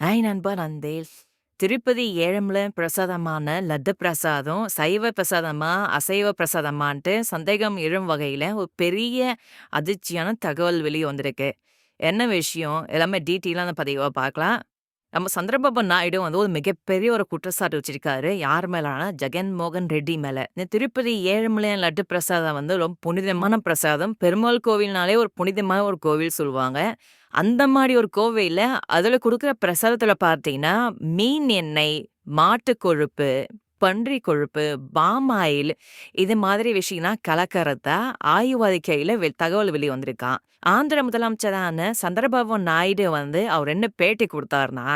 Hi நண்பா நந்தேல் திருப்பதி ஏழம்ல பிரசாதமான லட்டு பிரசாதம் சைவ பிரசாதமா அசைவ பிரசாதமான்ட்டு சந்தேகம் எழும் வகையில ஒரு பெரிய அதிர்ச்சியான தகவல் வெளியே வந்திருக்கு. என்ன விஷயம்? எல்லாமே டீட்டெயிலான பதிவா பார்க்கலாம். நம்ம சந்திரபாபு நாயுடு வந்து ஒரு மிகப்பெரிய ஒரு குற்றச்சாட்டு வச்சிருக்காரு. யார் மேலான ஜெகன் மோகன் ரெட்டி மேல. இந்த திருப்பதி ஏழுமலையன் லட்டு பிரசாதம் வந்து ரொம்ப புனிதமான பிரசாதம். பெருமாள் கோவில்னாலே ஒரு புனிதமான ஒரு கோவில் சொல்லுவாங்க. அந்த மாதிரி ஒரு கோவையில் அதுல கொடுக்குற பிரசாதத்தில் பார்த்தீங்கன்னா மீன் எண்ணெய் மாட்டு கொழுப்பு பன்றி கொழுப்பு பாமாயில் இது மாதிரி விஷயம்லாம் கலக்கறதா ஆய்வறிக்கையில தகவல் வெளி வந்திருக்கான் ஆந்திர முதலமைச்சரான சந்திரபாபு நாயுடு வந்து அவர் என்ன பேட்டி கொடுத்தாருனா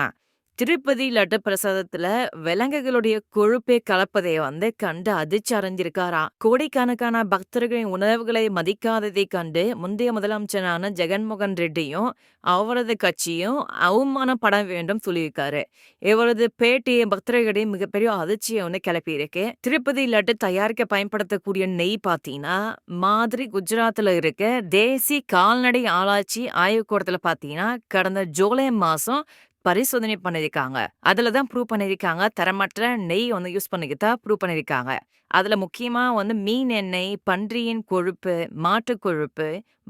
திருப்பதி லட்டு பிரசாதத்துல விலங்குகளுடைய கொழுப்பை கலப்பதை வந்து கண்டு அதிர்ச்சி அடைஞ்சிருக்காராம் கோடிக்கணக்கான பக்தர்களின் உணவுகளை மதிக்காததை கண்டு முந்தைய முதலமைச்சரான ஜெகன்மோகன் ரெட்டியும் அவரது கட்சியும் அவமானப்பட வேண்டும் சொல்லியிருக்காரு. இவரது பேட்டியை பக்தர்களிடையே மிகப்பெரிய அதிர்ச்சியை வந்து கிளப்பியிருக்கு. திருப்பதி லட்டு தயாரிக்க பயன்படுத்தக்கூடிய நெய் பார்த்தீங்கன்னா மாதிரி குஜராத்தில் இருக்க தேசிய கால்நடை ஆராய்ச்சி ஆய்வுக்கூடத்துல பார்த்தீங்கன்னா கடந்த ஜூலை மாசம் பரிசோதனை பண்ணியிருக்காங்க. அதுல தான் ப்ரூவ் பண்ணியிருக்காங்க. தரமற்ற நெய் வந்து யூஸ் பண்ணிக்கிட்டா ப்ரூவ் பண்ணியிருக்காங்க. அதுல முக்கியமா வந்து மீன் எண்ணெய் பன்றியின் கொழுப்பு மாட்டு கொழுப்பு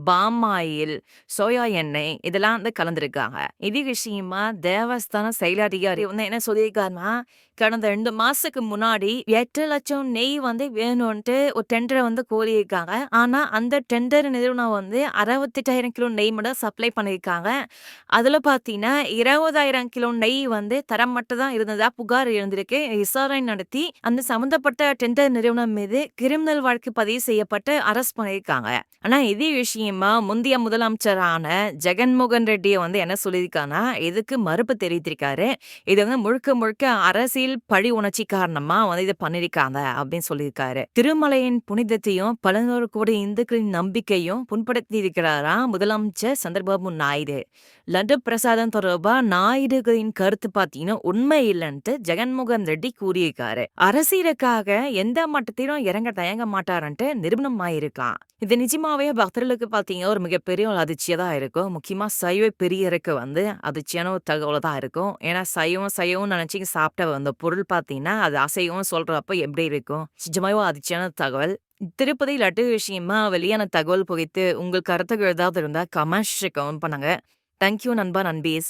பாம் ஆயில் சோயா எண்ணெய் இதெல்லாம் வந்து கலந்துருக்காங்க. இது விஷயமா தேவஸ்தான செயலதிகாரி வந்து என்ன சொல்லியிருக்காருன்னா கடந்த ரெண்டு மாசத்துக்கு முன்னாடி எட்டு லட்சம் நெய் வந்து வேணும்ட்டு ஒரு டெண்டரை வந்து கோரியிருக்காங்க. ஆனா அந்த டெண்டர் நிறுவனம் வந்து அறுபத்தெட்டாயிரம் கிலோ நெய் மட்டும் சப்ளை பண்ணியிருக்காங்க. அதுல பாத்தீங்கன்னா இருபதாயிரம் கிலோ நெய் வந்து தரம் தான் இருந்ததா புகார் இருந்திருக்கு விசாரணை நடத்தி அந்த சம்பந்தப்பட்ட டெண்டர் நிறுவனம் மீது கிரிமினல் வழக்கு பதிவு செய்யப்பட்டு அரஸ்ட் பண்ணியிருக்காங்க. ஆனா இதே விஷயம் முந்தைய முதலமைச்சரான ஜெகன்மோகன் ரெட்டியை வந்து என்ன சொல்லியிருக்காங்கன்னா இதுக்கு மறுப்பு தெரிவித்திருக்காரு? இது வந்து முழுக்க முழுக்க அரசியல் பழி உணர்ச்சி காரணமா வந்து இதை பண்ணிருக்காங்க அப்படின்னு சொல்லியிருக்காரு. திருமலையின் புனிதத்தையும் பலநூறு கோடி இந்துக்களின் நம்பிக்கையும் புண்படுத்தி இருக்கிறாரா முதலமைச்சர் சந்திரபாபு நாயுடு? லட்டு பிரசாதம் தொடர்பா நாயுடுகளின் கருத்து பாத்தீங்கன்னா உண்மை இல்லைன்ட்டு ஜெகன்மோகன் ரெட்டி கூறியிருக்காரு. அரசியலுக்காக எந்த மட்டத்திலும் இறங்க தயங்க மாட்டாருன்ட்டு நிறுவனம் ஆயிருக்கான் இது நிஜமாவே பக்தர்களுக்கு பார்த்தீங்கன்னா ஒரு மிகப்பெரிய ஒரு அதிர்ச்சியாக தான் இருக்கும். முக்கியமா சைவ பெரியருக்கு வந்து அதிர்ச்சியான ஒரு தகவல் தான் இருக்கும். ஏன்னா சைவம் சைவம் நினைச்சு சாப்பிட்ட அந்த பொருள் பாத்தீங்கன்னா அது அசைவம் சொல்கிறப்ப எப்படி இருக்கும்? நிஜமாவே அதிர்ச்சியான தகவல். திருப்பதி லட்டு விஷயமா வெளியான தகவல் குறித்து உங்கள் கருத்துக்கள் ஏதாவது இருந்தா கமெண்ட்ஸ் கமெண்ட் பண்ணுங்க. தேங்க்யூ நண்பா நண்பீஸ்.